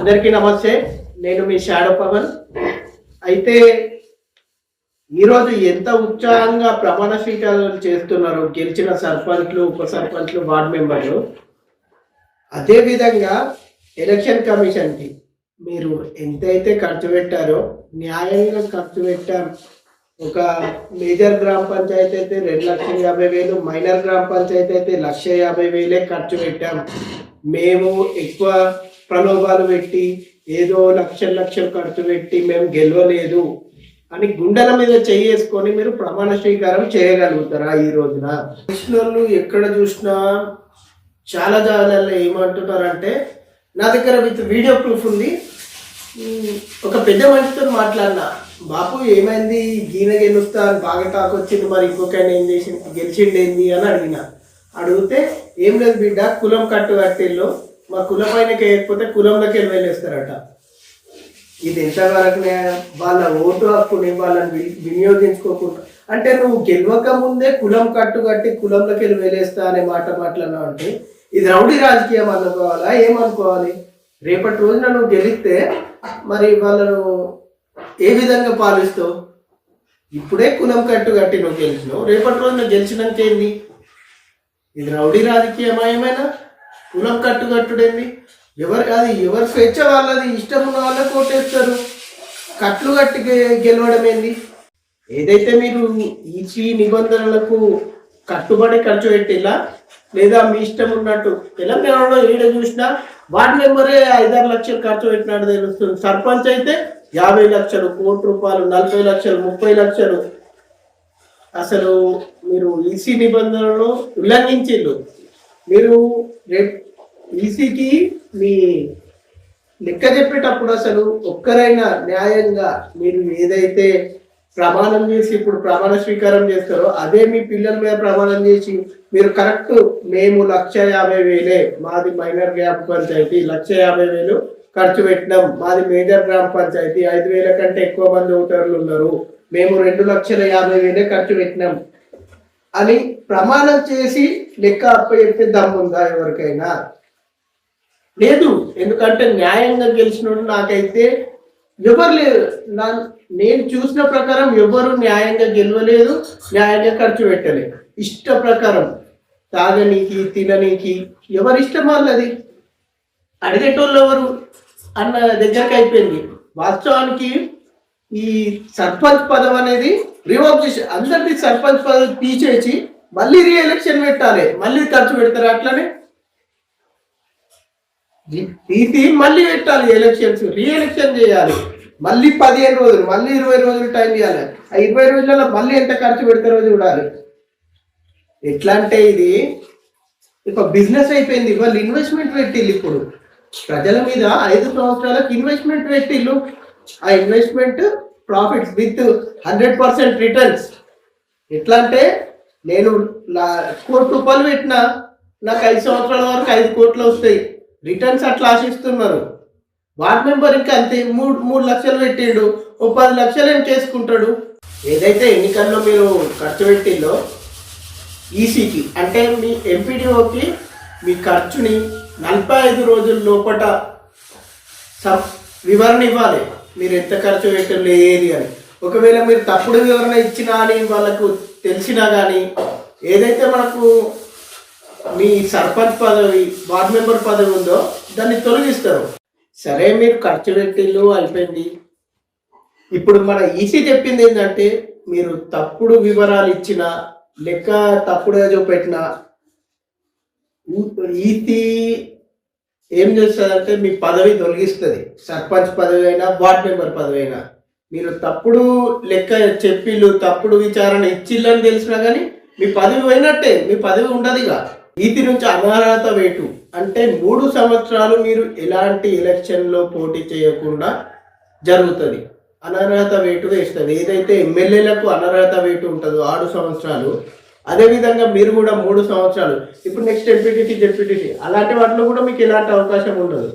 అందరికీ నమస్తే. నేను మీ షాడో పవన్. అయితే ఈరోజు ఎంత ఉత్సాహంగా ప్రమాణ స్వీకారాలు చేస్తున్నారు గెలిచిన సర్పంచ్లు ఉప సర్పంచ్లు వార్డు మెంబర్లు. అదేవిధంగా ఎలక్షన్ కమిషన్కి మీరు ఎంతైతే ఖర్చు పెట్టారో న్యాయంగా ఖర్చు పెట్టాం. ఒక మేజర్ గ్రామ పంచాయతీ అయితే రెండు లక్షల యాభై వేలు మైనర్ గ్రామ పంచాయతీ అయితే లక్ష యాభై వేలే ఖర్చు పెట్టాం. మేము ఎక్కువ ప్రలోభాలు పెట్టి ఏదో లక్షలు లక్షలు ఖర్చు పెట్టి మేము గెలవలేదు అని గుండెల మీద చేసుకొని మీరు ప్రమాణ స్వీకారం చేయగలుగుతారా ఈ రోజున? కృష్ణులు ఎక్కడ చూసినా చాలా జాగాలలో ఏమంటున్నారంటే నా దగ్గర విత్ వీడియో ప్రూఫ్ ఉంది. ఒక పెద్ద మనిషితో మాట్లాడినా బాపు ఏమైంది? గీన గెలుస్తా అని బాగా టాక్ వచ్చింది మరి ఇంకొక ఆయన ఏం చేసి గెలిచిండేంది? అని అడిగిన. అడిగితే ఏం లేదు బిడ్డ కులం కట్టు కట్టేళ్ళు మా కులం పైన వేయకపోతే కులంలోకి వెళ్ళి వెళ్ళేస్తారట ఇది ఎంతవరకు వాళ్ళ ఓటు హక్కుని వాళ్ళని వినియోగించుకోకుండా అంటే నువ్వు గెలవక ముందే కులం కట్టు కట్టి కులంలోకి వెళ్ళి వెళ్ళేస్తా అనే మాట మాట్లాడినావు అంటే ఇది రౌడీ రాజకీయం అనుకోవాలా? ఏమనుకోవాలి? రేపటి రోజున నువ్వు గెలిస్తే మరి వాళ్ళను ఏ విధంగా పాలిస్తావు? ఇప్పుడే కులం కట్టు కట్టి నువ్వు గెలిచినావు. రేపటి రోజున గెలిచినాక ఏంది ఇది రౌడీ రాజకీయమా ఏమైనా? కులం కట్టుకట్టుడేమి ఎవరు కాదు ఎవరు స్వేచ్ఛ వాళ్ళది ఇష్టం ఉన్న వాళ్ళకి ఓటేస్తారు కట్లు కట్టి గె- గెలవడం ఏంది ఏదైతే మీరు ఈసీ నిబంధనలకు కట్టుబడి ఖర్చు పెట్టిలా లేదా మీ ఇష్టం ఉన్నట్టు తెలంగాణలో ఏడ చూసినా వార్డు మెంబరే ఐదారు లక్షలు ఖర్చు పెట్టినట్టు తెలుస్తుంది. సర్పంచ్ అయితే యాభై లక్షలు కోటి రూపాయలు నలభై లక్షలు ముప్పై లక్షలు. అసలు మీరు ఈసీ నిబంధనలు ఉల్లంఘించిళ్ళు మీరు రేపు ఈసీకి మీ లెక్క చెప్పేటప్పుడు అసలు ఒక్కరైనా న్యాయంగా మీరు ఏదైతే ప్రమాణం చేసి ఇప్పుడు ప్రమాణ స్వీకారం చేస్తారో అదే మీ పిల్లల మీద ప్రమాణం చేసి మీరు కరెక్ట్ మేము లక్ష యాభై వేలే మాది మైనర్ గ్రామ పంచాయతీ లక్ష యాభై వేలు ఖర్చు పెట్టినాం. మాది మేజర్ గ్రామ పంచాయతీ ఐదు వేల కంటే ఎక్కువ మంది ఓటర్లు ఉన్నారు. మేము రెండు లక్షల యాభై వేలే ఖర్చు పెట్టినాం. అని ప్రమాణం చేసి లెక్క అప్పచెప్పే దమ్ముందా ఎవరికైనా లేదు ఎందుకంటే న్యాయంగా గెలిచినోడు నాకైతే ఎవరు లేరు. నా నేను చూసిన ప్రకారం ఎవరు న్యాయంగా గెలవలేదు న్యాయంగా ఖర్చు పెట్టలేదు. ఇష్ట ప్రకారం తాగనీకి తిననీకి ఎవరి ఇష్టం వాళ్ళది? అడిగేటోళ్ళు ఎవరు? అన్న దగ్గరకు అయిపోయింది. వాస్తవానికి ఈ సర్పంచ్ పదం అనేది రివోక్ చేసి అందరినీ సర్పంచ్ పదవి తీసేసి మళ్ళీ రీ ఎలక్షన్ పెట్టాలి. మళ్ళీ ఖర్చు పెడతారు అట్లనే? తీసి మళ్ళీ పెట్టాలి ఎలక్షన్స్ రీఎలక్షన్ చేయాలి. మళ్ళీ పదిహేను రోజులు మళ్ళీ ఇరవై రోజులు టైం ఇవ్వాలి. ఆ ఇరవై రోజులలో మళ్ళీ ఎంత ఖర్చు పెడతారో చూడాలి. ఎట్లా అంటే ఇది ఒక బిజినెస్ అయిపోయింది. వాళ్ళు ఇన్వెస్ట్మెంట్ పెట్టిల్లు ఇప్పుడు. ప్రజల మీద ఐదు సంవత్సరాలకు ఇన్వెస్ట్మెంట్ పెట్టిల్లు ఆ investment profits with hundred percent returns ఎట్లా అంటే నేను నా కోటి రూపాయలు పెట్టినా నాకు ఐదు సంవత్సరాల వరకు ఐదు కోట్లు వస్తాయి. రిటర్న్స్ అట్లా ఆశిస్తున్నారు. వార్డ్ మెంబర్ ఇంకా అంతే మూడు మూడు లక్షలు పెట్టిండు ఓ పది లక్షలు ఏం చేసుకుంటాడు? ఏదైతే ఎన్నికల్లో మీరు ఖర్చు పెట్టిందో ఈసీకి అంటే మీ ఎంపీడీఓకి మీ ఖర్చుని నలభై ఐదు రోజుల లోపట సం- వివరణ ఇవ్వాలి. మీరు ఎంత ఖర్చు పెట్టడం ఏది అని. ఒకవేళ మీరు తప్పుడు వివరణ ఇచ్చినా అని వాళ్ళకు తెలిసినా కానీ ఏదైతే మనకు మీ సర్పంచ్ పదవి వార్డ్ మెంబర్ పదవి ఉందో దాన్ని తొలగిస్తారు. సరే మీరు ఖర్చు పెట్టిల్లు అయిపోయింది. ఇప్పుడు మన ఈసీ చెప్పింది ఏంటంటే మీరు తప్పుడు వివరాలు ఇచ్చిన లెక్క తప్పుడుగా చూపెట్టిన ఈసీ ఏం చేస్తుందంటే మీ పదవి తొలగిస్తుంది. సర్పంచ్ పదవి అయినా వార్డ్ మెంబర్ పదవి అయినా మీరు తప్పుడు లెక్క చెప్పిళ్ళు తప్పుడు విచారణ ఇచ్చిళ్ళని తెలిసినా కానీ మీ పదవి పోయినట్టే మీ పదవి ఉండదుగా. ఈతి నుంచి అనర్హత వేటు. అంటే మూడు సంవత్సరాలు మీరు ఎలాంటి ఎలక్షన్లో పోటీ చేయకుండా జరుగుతుంది. అనర్హత వేటు వేస్తుంది. ఏదైతే ఎమ్మెల్యేలకు అనర్హత వేటు ఉంటుందో ఆరు సంవత్సరాలు అదేవిధంగా మీరు కూడా మూడు సంవత్సరాలు. ఇప్పుడు నెక్స్ట్ ఎంపీటీసీ జెడ్పీటీసీ అలాంటి వాటిలో కూడా మీకు ఎలాంటి అవకాశం ఉండదు.